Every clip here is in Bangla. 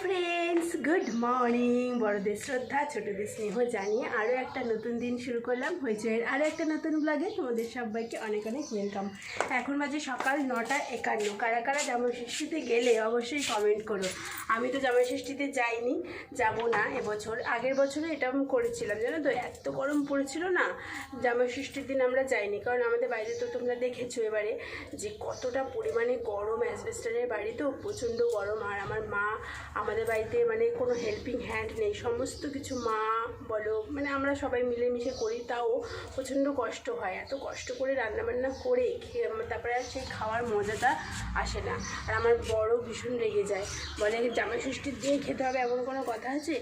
ফ্রেন্ডস গুড মর্নিং বড়দের শ্রদ্ধা, ছোটদের স্নেহ জানিয়ে আরও একটা নতুন দিন শুরু করলাম। হইচয়ের আরও একটা নতুন ব্লগে তোমাদের সবাইকে অনেক অনেক ওয়েলকাম এখন বাজে সকাল নটা একান্ন। কারা কারা জামাই ষষ্ঠীতে গেলে অবশ্যই কমেন্ট করো। আমি তো জামাই ষষ্ঠীতে যাইনি, যাব না এবছর। আগের বছরে এটা আমি করেছিলাম, জানো তো? এত গরম পড়েছিল না জামাই ষষ্ঠীর দিন আমরা যাইনি। কারণ আমাদের বাইরে তো তোমরা দেখেছ এবারে যে কতটা পরিমাণে গরম অ্যাসবেস্টারের বাড়ি তো, প্রচণ্ড গরম। আর আমার মা আমাদের বাড়িতে মানে কোনো হেল্পিং হ্যান্ড নেই। সমস্ত কিছু মা বলো মানে আমরা সবাই মিলেমিশে করি, তাও প্রচণ্ড কষ্ট হয়। এত কষ্ট করে রান্নাবান্না করে খেয়ে তারপরে আর সেই খাওয়ার মজাটা আসে না। আর আমার বড় ভীষণ রেগে যায়। বলে জামাই ষষ্ঠীর দিয়ে খেতে হবে এমন কোনো কথা আছে?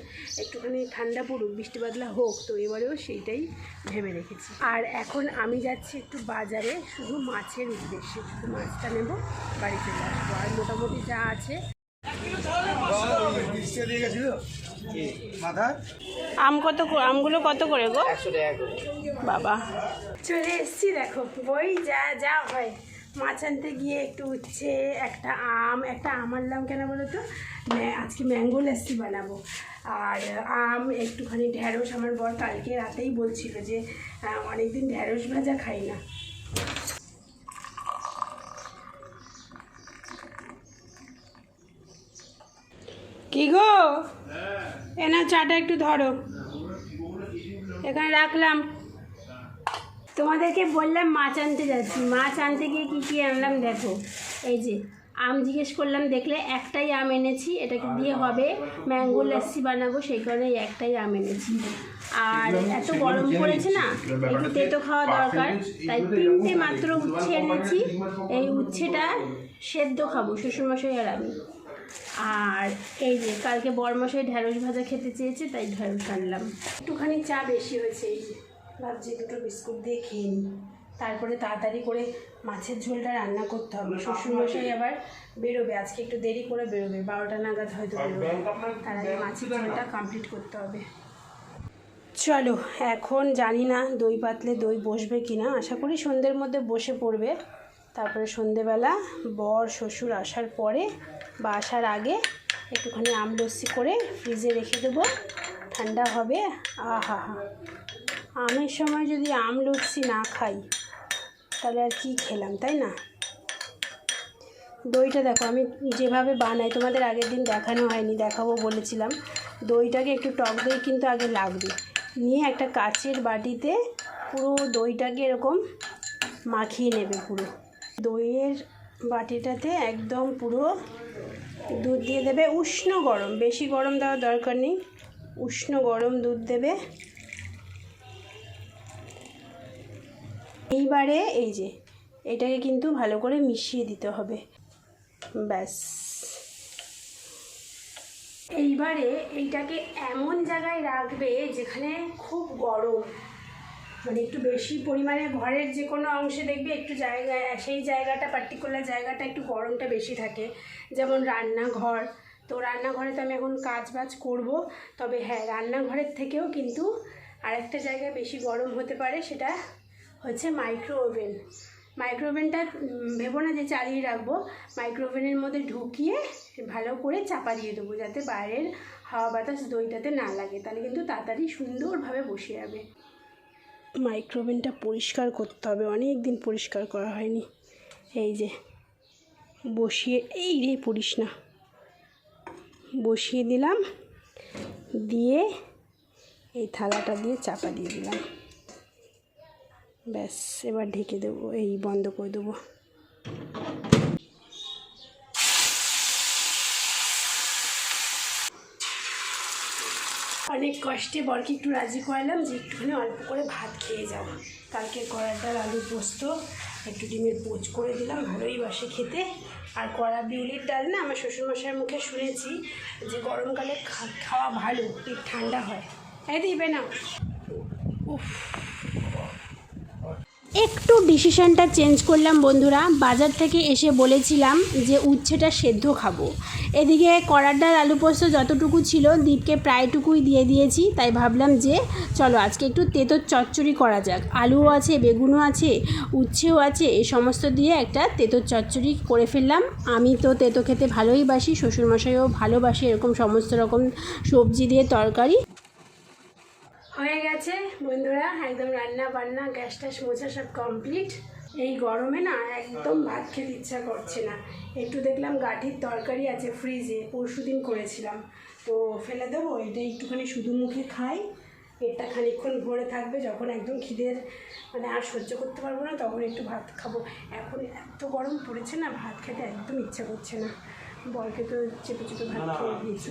একটুখানি ঠান্ডা পড়ুক, বৃষ্টি বাদলা হোক, তো এবারেও সেইটাই ভেবে রেখেছি। আর এখন আমি যাচ্ছি একটু বাজারে, শুধু মাছের উদ্দেশ্যে। শুধু মাছটা নেব বাড়িতে আসব। আর মোটামুটি যা আছে আম কত আমগুলো কত করে গো? বাবা। চলে এসছি, দেখো বই যা যা হয়। মাছ আনতে গিয়ে একটু উচ্ছে, একটা আম একটা আম আনলাম কেন বলো তো? আজকে ম্যাঙ্গো লাস্সি বানাবো। আর আম একটুখানি ঢ্যাঁড়স আমার বর কালকে রাতেই বলছিল যে অনেকদিন ঢ্যাঁড়স ভাজা খাই না। কি গো? এনা চাটা একটু ধরো। এখানে রাখলাম। তোমাদেরকে বললাম মাছ আনতে যাচ্ছি। মাছ আনতে গিয়ে কী কী আনলাম দেখো। এই যে আম জিজ্ঞেস করলাম দেখলে একটাই আম এনেছি এটাকে দিয়ে হবে ম্যাঙ্গো লাস্সি বানাবো সেই কারণে একটাই আম এনেছি। আর এত গরম পড়েছে না একটু তেতো খাওয়া দরকার তাই তিনটে মাত্র উচ্ছে এনেছি। এই উচ্ছেটা সেদ্ধ খাব শ্বশুরমশাই আর আমি। আর এই যে কালকে বরমশাই ঢ্যাঁড়স ভাজা খেতে চেয়েছে তাই ঢ্যাঁড়স আনলাম। একটুখানি চা বেশি হয়েছে এই যে ভাবছি দুটো বিস্কুট দিয়ে খেয়ে নিই। তারপরে তাড়াতাড়ি করে মাছের ঝোলটা রান্না করতে হবে। শ্বশুরমশাই আবার বেরোবে আজকে একটু দেরি করে বেরোবে বারোটা নাগাদ হয়তো বেরোবে। তার আগে মাছের ঝোলটা কমপ্লিট করতে হবে। চলো এখন জানি না দই পাতলে দই বসবে কি না আশা করি সন্ধ্যের মধ্যে বসে পড়বে। তারপরে সন্ধেবেলা বর শ্বশুর আসার পরে বা আসার আগে একটুখানি আম লস্যি করে ফ্রিজে রেখে দেবো। ঠান্ডা হবে। আহা হা। আমের সময় যদি আম লস্যি না খাই, তাহলে আর কি খেলাম, তাই না? দইটা দেখো, আমি যেভাবে বানাই, তোমাদের আগের দিন দেখানো হয়নি, দেখাবো বলেছিলাম। দইটাকে একটু টক দই কিন্তু আগে লাগবে। নিয়ে একটা কাচের বাটিতে পুরো দইটাকে এরকম মাখিয়ে নেবে পুরো। দইয়ের বাটিটাতে একদম পুরো দুধ দিয়ে দেবে। উষ্ণ গরম, বেশি গরম দেওয়ার দরকার নেই। উষ্ণ গরম দুধ দেবে। এইবারে এই যে, এটাকে কিন্তু ভালো করে মিশিয়ে দিতে হবে। ব্যাস। এইবারে এইটাকে এমন জায়গায় রাখবে যেখানে খুব গরম। মানে একটু বেশি পরিমাণে ঘরের যে কোনো অংশে দেখবে একটু জায়গায় সেই জায়গাটা পার্টিকুলার জায়গাটা একটু গরমটা বেশি থাকে। যেমন রান্নাঘর, তো রান্নাঘরে তো আমি এখন কাজ বাজ করব। তবে হ্যাঁ রান্নাঘরের থেকেও কিন্তু আরেকটা জায়গায় বেশি গরম হতে পারে, সেটা হচ্ছে মাইক্রো ওভেন মাইক্রো ওভেনটা ভেবো না যে চালিয়ে রাখব। মাইক্রো ওভেনের মধ্যে ঢুকিয়ে ভালো করে চাপা দিয়ে দেবো, যাতে বাইরের হাওয়া বাতাস দইটাতে না লাগে। তাহলে কিন্তু তাড়াতাড়ি সুন্দরভাবে বসে যাবে। মাইক্রোওভেনটা পরিষ্কার করতে হবে। অনেক দিন পরিষ্কার করা হয়নি। এই যে, বসিয়ে, এই রে পড়িস না। বসিয়ে দিলাম, দিয়ে এই থালাটা দিয়ে চাপা দিয়ে দিলাম। ব্যাস, এবার ঢেকে দেবো, এই বন্ধ করে দেবো। অনেক কষ্টে বরকে একটু রাজি করালাম যে একটুখানি অল্প করে ভাত খেয়ে যাও। কালকে ডাল আলু পোস্ত, একটু ডিমের পোচ করে দিলাম, ভালোই বাসে খেতে। আর কড়া বিউলির ডাল না আমার শ্বশুরমশাইয়ের মুখে শুনেছি যে গরমকালে খাওয়া ভালো ঠান্ডা হয়। তাই দিবে না উফ। একটু ডিসিশনটা চেঞ্জ করলাম বন্ধুরা। বাজার থেকে এসে বলেছিলাম যে উচ্ছেটা সেদ্ধ খাব। এদিকে কড়ার ডাল, আলু পোস্ত যতটুকু ছিল দীপকে প্রায়টুকুই দিয়ে দিয়েছি। তাই ভাবলাম যে চলো আজকে একটু তেতোর চচ্চড়ি করা যাক। আলুও আছে, বেগুনও আছে, উচ্ছেও আছে এই সমস্ত দিয়ে একটা তেতোর চচ্চড়ি করে ফেললাম। আমি তো তেতো খেতে ভালোই বাসি, শ্বশুরমশাইও ভালোবাসে এরকম সমস্ত রকম সবজি দিয়ে তরকারি। গেছে বন্ধুরা একদম রান্না বান্না গ্যাস ট্যাস মোছা সব কমপ্লিট এই গরমে না একদম ভাত খেতে ইচ্ছা করছে না। একটু দেখলাম গাঠির তরকারি আছে ফ্রিজে পরশু দিন করেছিলাম। তো ফেলে দেবো এটা একটুখানি শুধু মুখে খাই। পেটটা খানিকক্ষণ ভরে থাকবে যখন একদম খিদের মানে আর সহ্য করতে পারব না তখন একটু ভাত খাব। এখন এত গরম পড়েছে না ভাত খেতে একদম ইচ্ছা করছে না। বরকে তো চেপে চেপে ভাত খেয়ে দিয়েছি।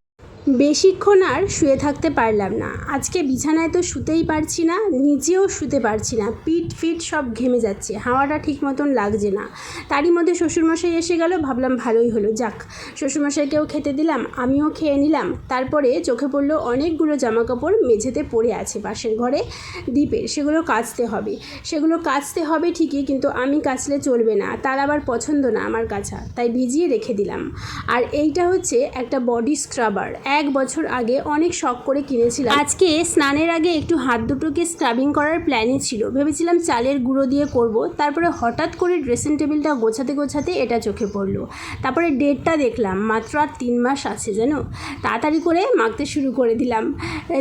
বেশিক্ষণ আর শুয়ে থাকতে পারলাম না। আজকে বিছানায় তো শুতেই পারছি না নিচেও শুতে পারছি না। পিঠ ফিট সব ঘেমে যাচ্ছে, হাওয়াটা ঠিক মতন লাগছে না। তারই মধ্যে শ্বশুরমশাই এসে গেল, ভাবলাম ভালোই হলো। যাক, শ্বশুরমশাইকেও খেতে দিলাম, আমিও খেয়ে নিলাম। তারপরে চোখে পড়ল অনেকগুলো জামা কাপড় মেঝেতে পড়ে আছে পাশের ঘরে। দ্বীপের সেগুলো কাচতে হবে। সেগুলো কাচতে হবে ঠিকই, কিন্তু আমি কাচলে চলবে না। তার আবার পছন্দ না আমার কাছা তাই ভিজিয়ে রেখে দিলাম। আর এইটা হচ্ছে একটা বডি স্ক্রাবার এক বছর আগে অনেক শখ করে কিনেছিলাম। আজকে স্নানের আগে একটু হাত দুটোকে স্ক্রাবিং করার প্ল্যানই ছিল। ভেবেছিলাম চালের গুঁড়ো দিয়ে করব। তারপরে হঠাৎ করে ড্রেসিং টেবিলটা গোছাতে গোছাতে এটা চোখে পড়ল। তারপরে ডেটটা দেখলাম, মাত্র আর তিন মাস আছে, জানো? তাড়াতাড়ি করে মাখতে শুরু করে দিলাম।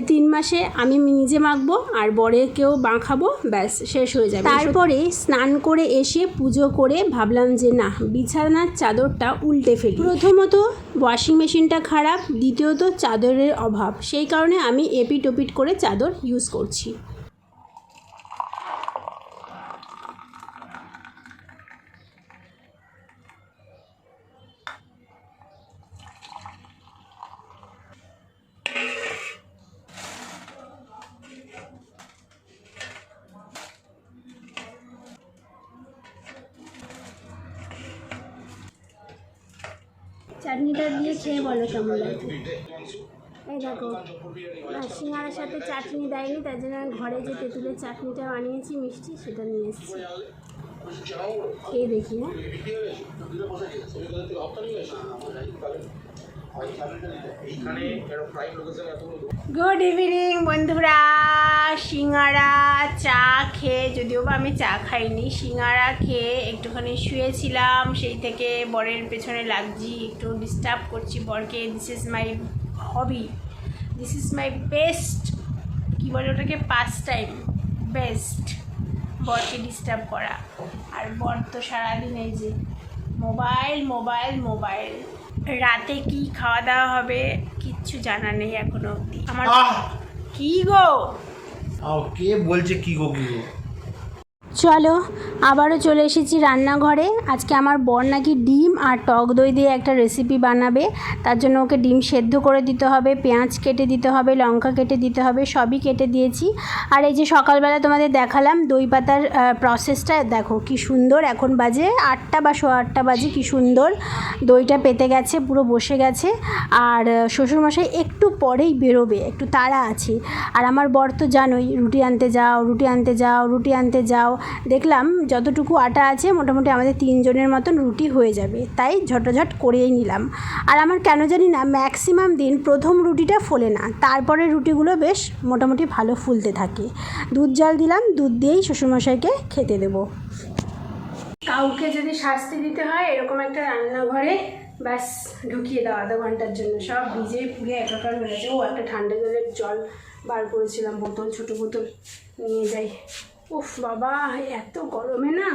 তিন মাসে আমি নিজে মাখবো আর বরেকেও মাখাবো, ব্যাস, শেষ হয়ে যাবে। তারপরে স্নান করে এসে পুজো করে ভাবলাম যে না বিছানার চাদরটা উল্টে ফেলি। প্রথমত ওয়াশিং মেশিনটা খারাপ, দ্বিতীয়ত চাদরের অভাব। সেই কারণে আমি এপিট ওপিট করে চাদর ইউজ করছি। চাটনিটা দিয়ে খেয়ে বলো কেমন লাগে এই দেখো না সিঙ্গারের সাথে চাটনি দেয়নি তার জন্য ঘরে যে তেঁতুলের চাটনিটা বানিয়েছি মিষ্টি সেটা নিয়ে এসেছি। খেয়ে দেখি হ্যাঁ? গুড ইভিনিং বন্ধুরা। সিঙ্গারা চা খেয়ে যদিও বা আমি চা খাইনি সিঙ্গারা খেয়ে একটুখানি শুয়েছিলাম। সেই থেকে বরের পেছনে লাগছি একটু ডিস্টার্ব করছি বরকে। This is my hobby this is my best কী বলে ওটাকে? পাস টাইম বেস্ট বরকে ডিস্টার্ব করা। আর বর তো সারাদিন এই যে মোবাইল মোবাইল মোবাইল রাতে কি খাওয়া দাওয়া হবে কিচ্ছু জানা নেই এখনও অবধি। আমার! কি গো? কে বলছে কি গো কি গো চলো, আবারও চলে এসেছি রান্নাঘরে। আজকে আমার বর নাকি ডিম আর টক দই দিয়ে একটা রেসিপি বানাবে। তার জন্য ওকে ডিম সেদ্ধ করে দিতে হবে, পেঁয়াজ কেটে দিতে হবে, লঙ্কা কেটে দিতে হবে, সবই কেটে দিয়েছি। আর এই যে সকালবেলা তোমাদের দেখালাম, দই পাতার প্রসেসটা দেখো কি সুন্দর, এখন বাজে আটটা বা সোয়া আটটা বাজে, কি সুন্দর। দইটা পেতে গেছে, পুরো বসে গেছে। আর শ্বশুরমশাই একটু পরেই বেরোবে, একটু তাড়া আছে। আর আমার বর তো জানোই, রুটি আনতে যাও, রুটি আনতে যাও, রুটি আনতে যাও। দেখলাম যতটুকু আটা আছে, মোটামুটি আমাদের তিনজনের মতন রুটি হয়ে যাবে। তাই ঝটঝট করেই নিলাম। আর আমার কেন জানি না ম্যাক্সিমাম দিন প্রথম রুটিটা ফোলে না তারপরে রুটিগুলো বেশ মোটামুটি ভালো ফুলতে থাকে। দুধ জল দিলাম, দুধ দিয়েই শ্বশুরমশাইকে খেতে দেবো। কাউকে যদি শাস্তি দিতে হয়, এরকম একটা রান্নাঘরে ব্যাস, ঢুকিয়ে দাও, আধা ঘণ্টার জন্য। সব ভিজে পুড়ে একাকার হয়ে গেছে। ও, একটা ঠান্ডা জলের জল বার করেছিলাম, বোতল, ছোটো বোতল নিয়ে যাই। উফ, বাবা, এত গরমে না?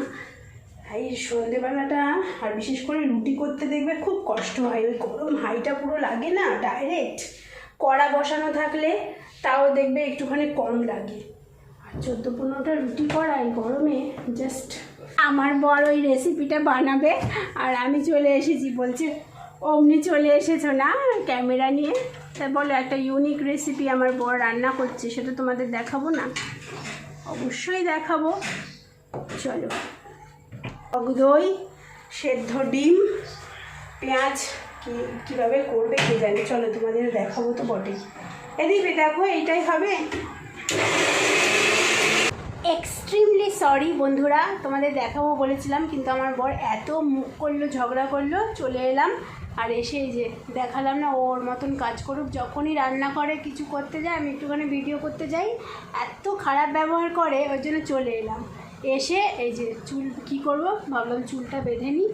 এই সন্ধেবেলাটা, আর বিশেষ করে রুটি করতে দেখবে খুব কষ্ট হয়। ওই গরম হাইটা পুরো লাগে না ডাইরেক্ট কড়া বসানো থাকলে তাও দেখবে একটুখানি কম লাগে। আর চোদ্দ পনেরোটা রুটি করা এই গরমে জাস্ট আমার বড় ওই রেসিপিটা বানাবে। আর আমি চলে এসেছি, বলছে, অমনি চলে এসেছ না ক্যামেরা নিয়ে? তা বলো, একটা ইউনিক রেসিপি আমার বড় রান্না করছে, সেটা তোমাদের দেখাবো না? অবশ্যই দেখাবো। চলো। দই সেদ্ধ ডিম, পেঁয়াজ, কি, কীভাবে করবে কে জানে? চলো তোমাদের দেখাবো তো বটেই। এদিকে দেখো, এইটাই হবে? এক্সট্রিমলি সরি বন্ধুরা। তোমাদের দেখাবো, বলেছিলাম, কিন্তু আমার বর এত মুখ করল, ঝগড়া করল, চলে এলাম। আর এসে এই যে দেখালাম না ওর মতন কাজ করুক, যখনই রান্না করে, কিছু করতে যায়, আমি একটুখানি ভিডিও করতে যাই, এত খারাপ ব্যবহার করে ওই জন্য চলে এলাম। এসে এই যে চুল, কি করব? ভাবলাম চুলটা বেঁধে নিই,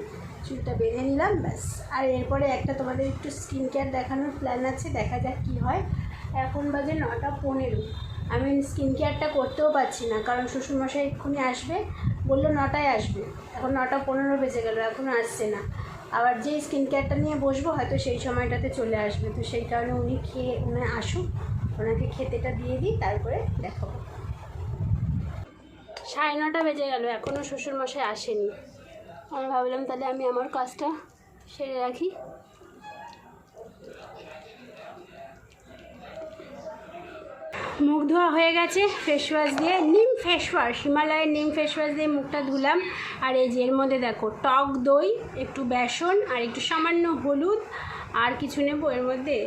চুলটা বেঁধে নিলাম, ব্যাস। আর এরপরে একটা তোমাদের একটু স্কিন কেয়ার দেখানোর প্ল্যান আছে, দেখা যাক কী হয়। এখন বাজে নটা পনেরো। আমি স্কিন কেয়ারটা করতেও পারছি না। কারণ শ্বশুরমশাই এক্ষুনি আসবে। বলল নটায় আসবে। এখন নটা পনেরো বেজে গেল এখনও আসছে না। আবার যেই স্কিন কেয়ারটা নিয়ে বসবো, হয়তো সেই সময়টাতে চলে আসবে। তো সেই কারণে উনি খেয়ে, উনি আসুক। ওনাকে খেতেটা দিয়ে দিই, তারপরে দেখাবো। সাড়ে নটা বেজে গেল এখনও শ্বশুরমশাই আসেনি। আমি ভাবলাম তাহলে আমি আমার কাজটা সেরে রাখি। মুখ ধোয়া হয়ে গেছে ফেস ওয়াশ দিয়ে, নিম ফেস ওয়াশ হিমালয়ের নিম ফেস ওয়াশ দিয়ে মুখটা ধুলাম। আর এই যে এর মধ্যে দেখো, টক দই, একটু বেসন, আর একটু সামান্য হলুদ, আর কিছু নেব এর মধ্যে।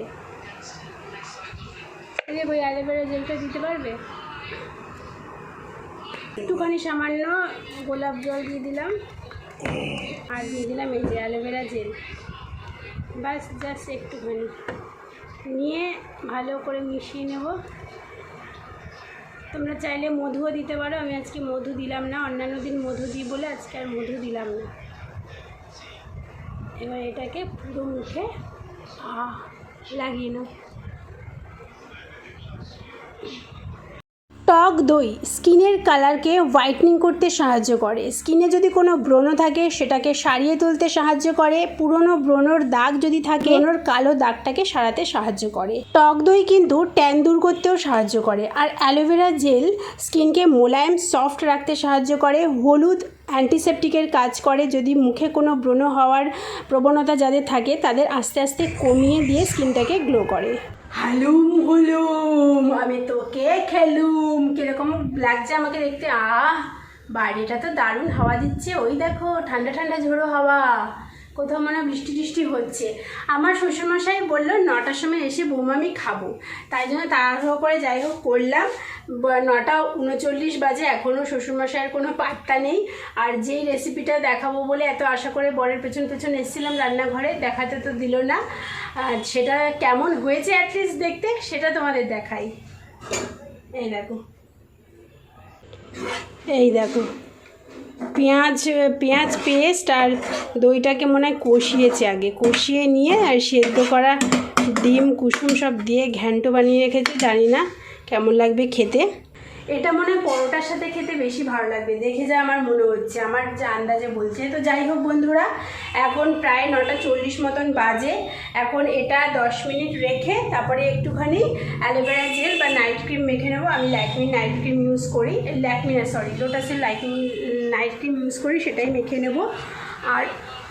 ওই অ্যালোভেরা জেলটা দিতে পারবে? একটুখানি সামান্য গোলাপ জল দিয়ে দিলাম, আর দিয়ে দিলাম এই যে অ্যালোভেরা জেল বাস জাস্ট একটুখানি। নিয়ে ভালো করে মিশিয়ে নেব। তোমরা চাইলে মধুও দিতে পারো। আমি আজকে মধু দিলাম না, অন্যান্য দিন মধু দিই বলে আজকে আর মধু দিলাম না। এবার এটাকে পুরো মুখে লাগিয়ে নাও। টক দই স্কিনের কালারকে হোয়াইটনিং করতে সাহায্য করে। স্কিনে যদি কোনো ব্রণ থাকে, সেটাকে সারিয়ে তুলতে সাহায্য করে। পুরনো ব্রণর দাগ যদি থাকে, ব্রণর কালো দাগটাকে সারাতে সাহায্য করে। টক দই কিন্তু ট্যান দূর করতেও সাহায্য করে আর অ্যালোভেরা জেল স্কিনকে মোলায়েম সফট রাখতে সাহায্য করে। হলুদ অ্যান্টিসেপটিকের কাজ করে, যদি মুখে কোনো ব্রণ হওয়ার প্রবণতা যাদের থাকে, তাদের আস্তে আস্তে কমিয়ে দিয়ে স্কিনটাকে গ্লো করে। হালুম হলুম। আমি তোকে খেলুম। কীরকম লাগছে আমাকে দেখতে? আহ, বাড়িটা তো দারুণ হাওয়া দিচ্ছে। ওই দেখো, ঠান্ডা ঠান্ডা ঝোড়ো হাওয়া। কোথাও মনে বৃষ্টি টিষ্টি হচ্ছে। আমার শ্বশুরমশাই বলল, নটার সময় এসে বৌমা আমি খাব। তাই জন্য তাড়াহুড়ো করে যাই হোক করলাম। নটা উনচল্লিশ বাজে এখনও শ্বশুরমশাইয়ের কোনো পাত্তা নেই। আর যেই রেসিপিটা দেখাবো বলে এত আশা করে বরের পেছন পেছন এসেছিলাম রান্নাঘরে, দেখাতে তো দিল না। আর সেটা কেমন হয়েছে অ্যাটলিস্ট দেখতে, সেটা তোমাদের দেখাই। এই দেখো। এই দেখো। পেঁয়াজ পেঁয়াজ পেস্ট আর দইটাকে মনে হয় কষিয়েছে আগে। কষিয়ে নিয়ে আর সেদ্ধ করা ডিম, কুসুম সব দিয়ে ঘ্যান্টো বানিয়ে রেখেছে, জানি না কেমন লাগবে খেতে। এটা মনে হয় পরোটার সাথে খেতে বেশি ভালো লাগবে। দেখে যা আমার মনে হচ্ছে, আমার যে আন্দাজে বলছে। তো যাই হোক বন্ধুরা, এখন প্রায় নটা চল্লিশ মতন বাজে। এখন এটা দশ মিনিট রেখে তারপরে একটুখানি অ্যালোভেরা জেল বা নাইট ক্রিম মেখে নেব। আমি ল্যাকমি নাইট ক্রিম ইউজ করি। ল্যাকমি না সরি লোটাসের লাইকমি নাইট ক্রিম ইউজ করি সেটাই মেখে নেব। আর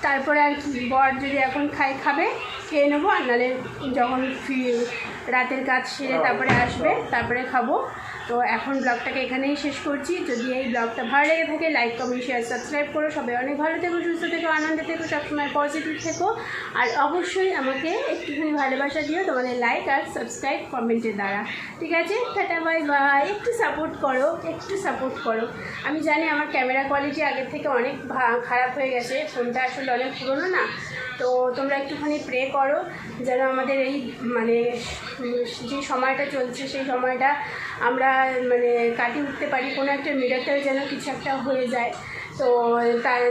তারপরে আর কি, বর যদি এখন খাই, খাবে, খেয়ে নেব, আর নাহলে যখন ফি, রাতের কাজ সেরে তারপরে আসবে, তারপরে খাব। তো এখন ব্লগটাকে এখানেই শেষ করছি। যদি এই ব্লগটা ভালো লেগে থাকে লাইক কমেন্ট শেয়ার সাবস্ক্রাইব করো। সবাই অনেক ভালো থেকো, সুস্থ থেকো, আনন্দে থেকো, সবসময় পজিটিভ থেকো। আর অবশ্যই আমাকে একটুখানি ভালোবাসা দিও তোমাদের লাইক আর সাবস্ক্রাইব কমেন্টের দ্বারা। ঠিক আছে? টাটা বাই বাই একটু সাপোর্ট করো, একটু সাপোর্ট করো। আমি জানি আমার ক্যামেরা কোয়ালিটি আগের থেকে অনেক খারাপ হয়ে গেছে ফোনটা আসলে অনেক পুরনো না? তো তোমরা একটুখানি প্রে করো যেন আমাদের এই মানে যে সময়টা চলছে সেই সময়টা আমরা মানে কাটিয়ে উঠতে পারি। কোনো একটা মিরাক্কেল যেন কিছু একটা হয়ে যায়। তো তার,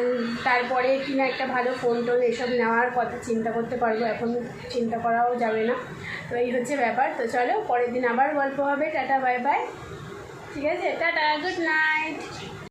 তারপরে কিনা একটা ভালো ফোন টোন এসব নেওয়ার কথা চিন্তা করতে পারব। এখন চিন্তা করাও যাবে না। তো এই হচ্ছে ব্যাপার। তো চলো, পরের দিন আবার গল্প হবে। টাটা বাই বাই ঠিক আছে? Tata good night